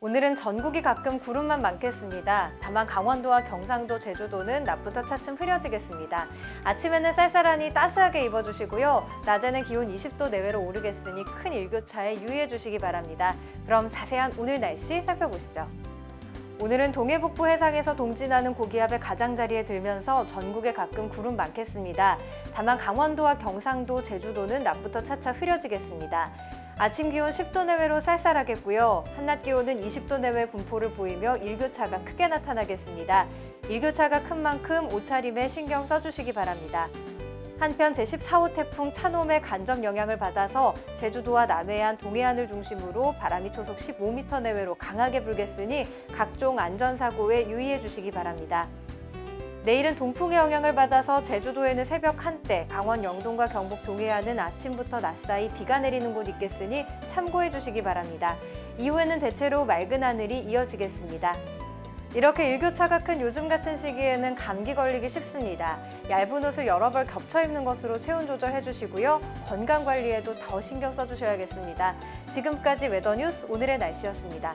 오늘은 전국이 가끔 구름만 많겠습니다. 다만 강원도와 경상도, 제주도는 낮부터 차츰 흐려지겠습니다. 아침에는 쌀쌀하니 따스하게 입어주시고요. 낮에는 기온 20도 내외로 오르겠으니 큰 일교차에 유의해 주시기 바랍니다. 그럼 자세한 오늘 날씨 살펴보시죠. 오늘은 동해 북부 해상에서 동진하는 고기압의 가장자리에 들면서 전국에 가끔 구름 많겠습니다. 다만 강원도와 경상도, 제주도는 낮부터 차차 흐려지겠습니다. 아침 기온 10도 내외로 쌀쌀하겠고요. 한낮 기온은 20도 내외 분포를 보이며 일교차가 크게 나타나겠습니다. 일교차가 큰 만큼 옷차림에 신경 써주시기 바랍니다. 한편 제14호 태풍 차놈의 간접 영향을 받아서 제주도와 남해안, 동해안을 중심으로 바람이 초속 15m 내외로 강하게 불겠으니 각종 안전사고에 유의해 주시기 바랍니다. 내일은 동풍의 영향을 받아서 제주도에는 새벽 한때, 강원 영동과 경북 동해안은 아침부터 낮사이 비가 내리는 곳 있겠으니 참고해 주시기 바랍니다. 이후에는 대체로 맑은 하늘이 이어지겠습니다. 이렇게 일교차가 큰 요즘 같은 시기에는 감기 걸리기 쉽습니다. 얇은 옷을 여러 벌 겹쳐 입는 것으로 체온 조절해 주시고요. 건강 관리에도 더 신경 써 주셔야겠습니다. 지금까지 웨더뉴스 오늘의 날씨였습니다.